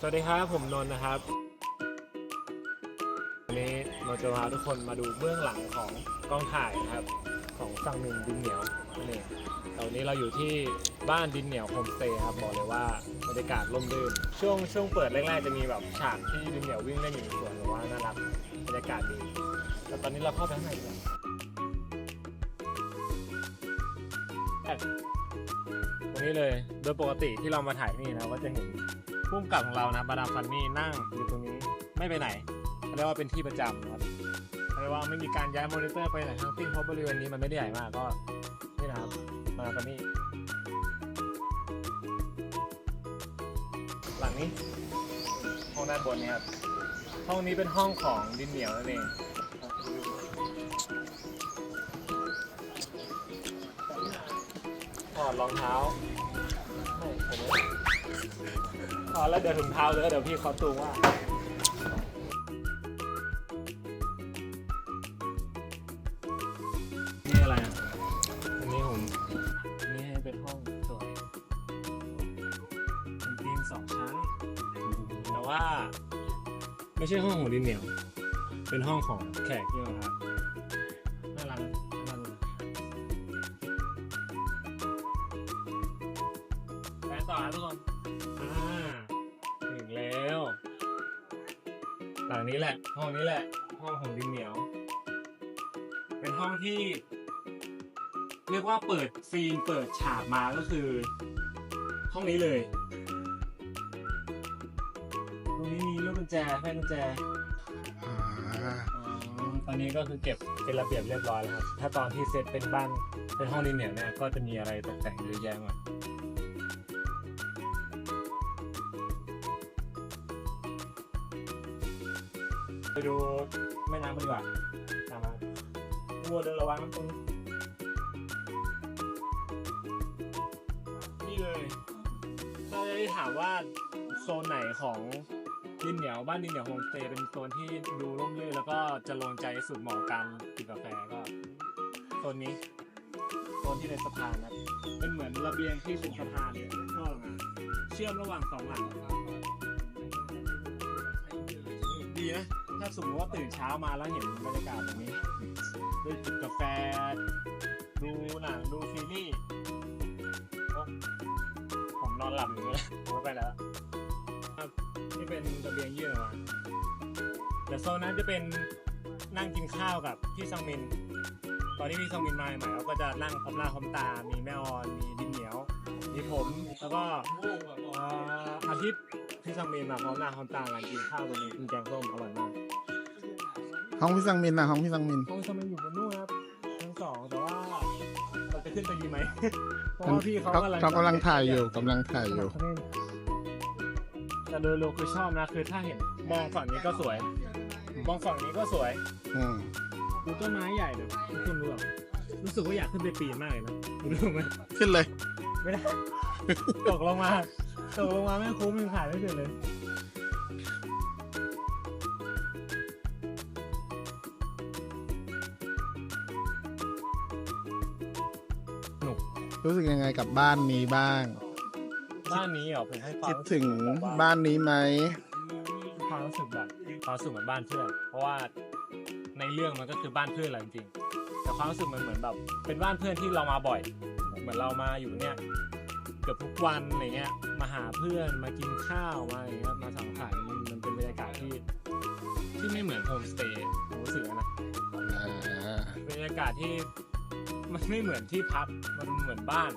สวัสดีครับผมนนท์นะครับ วันนี้เราจะพาทุกคนมาดูเบื้องหลังของกองถ่ายนะครับ ของสังมินดินเหนียวนั่นเองแต่วันนี้เราอยู่ที่บ้านดินเหนียวโฮมสเตย์ครับบอกเลยว่าบรรยากาศร่มรื่นช่วงช่วงเปิดแรกๆจะมีแบบฉากที่ดินเหนียววิ่งเล่นอยู่ในสวนหรือว่าน่ารักบรรยากาศดีแต่ตอนนี้เราเข้าไปข้างในดีกว่าตรงนี้เลยโดยปกติที่เรามาถ่ายนี่นะก็จะเห็น พุ่มกับของเรานะบาดามฟันนี่นั่งอยู่ตรงนี้ไม่ไปไหนเขาเรียกว่าเป็นที่ประจำนะครับเขาเรียกว่าไม่มีการย้ายมอนิเตอร์ไปไหนทั้งสิ้นเพราะบริเวณนี้มันไม่ได้ใหญ่มากก็นี่นะครับมาฟันนี่หลังนี้ห้องด้านบนนี่ครับห้องนี้เป็นห้องของดินเหนียวนั่นเองถอดรองเท้า ไม่ผมไม่อ๋อแล้วเดี๋ยวถุงเท้าเลยเดี๋ยวพี่เขาตูงว่านี่อะไรอะอันนี้ผมอันนี้ให้เป็นห้องสวยเป็นเตียงสองชั้น แต่ว่า ไม่ใช่ห้องของดินเหนียว เป็นห้องของแขกที่มาพักน่ารัก ต่อครับทุกคนอ่าถึงแล้ว หลังนี้แหละ ห้องนี้แหละ ห้องของดินเหนียว เป็นห้องที่ เรียกว่าเปิดซีนเปิดฉากมาก็คือ ห้องนี้เลย ตรงนี้มีลูกกุญแจแม่กุญแจอ่าอ๋อตอนนี้ก็คือเก็บเป็นระเบียบเรียบร้อยแล้วครับ ถ้าตอนที่เซตเป็นบ้านเป็นห้องดินเหนียวเนี่ยก็จะมีอะไรตกแต่งเยอะแยะหมด ไปดูแม่น้ำกันดีกว่าตามมาวัวเดินระวังน้ำตรงนี้เลยถ้าจะได้ถามว่าโซนไหนของดินเหนียวบ้านดินเหนียวโฮมสเตย์เป็นโซนที่ดูร่มรื่นแล้วก็จะลงใจสุดเหมาะกับการกินกาแฟก็โซนนี้โซนที่เป็นสะพานนะเป็นเหมือนระเบียงที่เป็นสะพานเลยก็เชื่อมระหว่างสองหลังดีนะ ถ้าสมมติว่าตื่นเช้ามาแล้วเห็นบรรยากาศแบบนี้ด้วยจิบกาแฟ ดูหนังดูซีรีส์ผมนอนหลับอยู่เลยผมไปแล้วนี่เป็นระเบียงยื่นอมาเดี๋ยวโซนนั้นจะเป็นนั่งกินข้าวกับพี่ซังมิน ตอนที่พี่ซังมินมาใหม่เขาก็จะนั่งพร้อมหน้าพร้อมตา มีแม่ออนมี ผม แล้วก็เอ่ออาทิตย์พี่ซังมินมาพร้อมหน้าพร้อมตากันกินข้าวตรงนี้กินแกงส้มอร่อยมากห้องพี่สังมินนะห้องพี่สังมิน ห้องซังมินอยู่บนนู่นครับชั้นสองแต่ว่าเราจะขึ้นไปดีไหมเพราะว่าพี่เขาเขากำลังเขากำลังถ่ายอยู่กำลังถ่ายอยู่แต่โดยรวมคือชอบนะคือถ้าเห็นมองฝั่งนี้ก็สวย มองฝั่งนี้ก็สวยอืมดูต้นไม้ใหญ่เลยทุกคนรู้แบบรู้สึกว่าอยากขึ้นไปปีนมากเลยนะรู้ไหมขึ้นเลย ไม่ได้ ตกลงมา ตกลงมาไม่คุ้มยังถ่ายไม่เสร็จเลย รู้สึกยังไงกับบ้านนี้บ้าง บ้านนี้เหรอผมให้ความคิดรู้สึกถึงแบบว่าบ้านนี้ไหม ความรู้สึกแบบความรู้สึกเหมือนบ้านเพื่อน เพราะว่าในเรื่องมันก็คือบ้านเพื่อนแหละจริงๆแต่ความรู้สึกมันเหมือนแบบ เป็นบ้านเพื่อนที่เรามาบ่อย เหมือนเรามาอยู่เนี่ยเกือบทุกวันอะไรเงี้ยมาหาเพื่อนมากินข้าวมาอะไรเงี้ยมาสังสรรค์มันมันเป็นบรรยากาศที่ ที่ไม่เหมือนโฮมสเตย์ผมรู้สึกนะบรรยากาศที่มันไม่เหมือนที่พักมันเหมือนบ้าน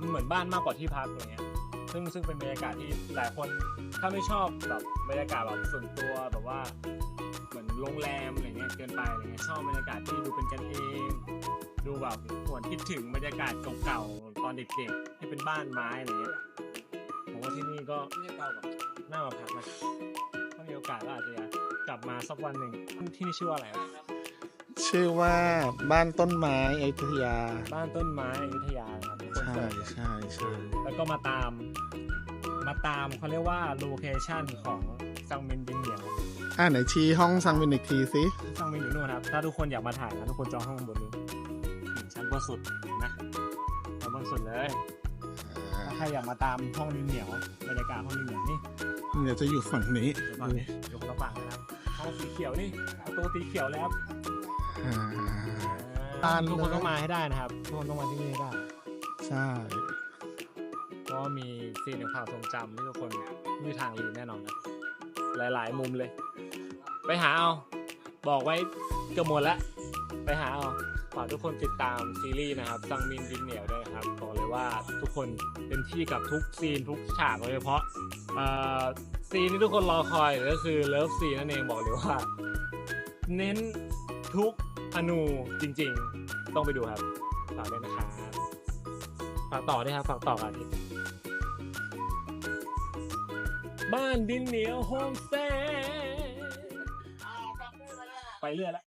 มันเหมือนบ้านมากกว่าที่พักอะไรเงี้ยซึ่งซึ่งเป็นบรรยากาศที่หลายคนถ้าไม่ชอบแบบบรรยากาศแบบส่วนตัวแบบว่า โรงแรมอะไรเงี้ยเกินไปอะไรเงี้ยชอบบรรยากาศที่ดูเป็นกันเอง ดูแบบหวนคิดถึงบรรยากาศเก่าๆตอนเด็กๆที่เป็นบ้านไม้อะไรเงี้ยผมว่าที่นี่ก็น่ามาพักนะถ้ามีโอกาสก็อาจจะอยากกลับมาสักวันหนึ่งที่นี่ชื่อว่าอะไรอะชื่อว่าบ้านต้นไม้อยุธยา บ้านต้นไม้อยุธยาครับเป็นคนใช่เกิดใช่ใช่แล้วก็มาตาม มาตามเขาเรียกว่าโลเคชันของซังมินดินเหนียวอ่าไหนชี้ห้องสังมินอีกทีสิซังมินอยู่นู่นครับ ถ้าทุกคนอยากมาถ่ายนะทุกคนจองห้องบนนี้นี่ชั้นบนสุดนะชั้นบนสุดเลยอ่าถ้าใครอยากมาตามห้องดินเหนียวบรรยากาศห้องดินเหนียวนี่เนี่ยจะอยู่ฝั่งนี้เดี๋ยวฝั่งนี้อยู่คนละฝั่งนะครับห้องสีเขียวนี่ประตูสีเขียวแล้วอ่าอ่าอ่านทุกคนเลยต้องมาให้ได้นะครับทุกคนต้องมาที่นี่ให้ได้ใช่เพราะ ว่ามีซีนในความทรงจำที่ทุกคนไม่มีทางลืมแน่นอนนะหลาย ๆ มุมเลย ไปหาเอา บอกไว้เกือบหมดแล้วไปหาเอาฝากทุกคนติดตามซีรีส์นะครับซังมินดินเหนียวด้วยครับบอกเลยว่าทุกคนเต็มที่กับทุกซีนทุกฉากโดยเฉพาะซีนที่ทุกคนรอคอยก็คือเลิฟซีนนั่นเองบอกเลยว่า เน้นทุกอนูจริง ๆ ต้องไปดูครับฝากด้วยนะครับฝากต่อด้วยครับฝากต่อกัน บ้านดินเหนียวโฮมสเตย์ไปเรื่อยแล้ว